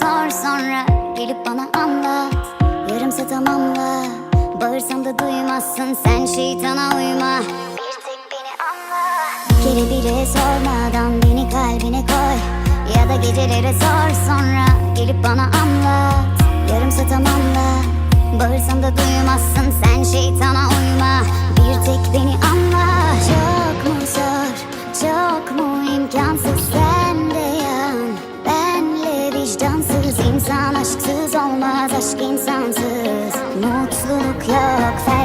sor sonra gelip bana anlat. Yarımsa tamamla. Bağırsam da duymazsın sen şeytana uyma. Bir tek beni anla. Kere bile sormadan beni kalbine koy. Ya da gecelere sor sonra gelip bana anlat. Yarımsa tamamla. Bağırsam da duymazsın sen şeytana uyma. Bir tek beni anla. Çok Mutluluk yok isyansız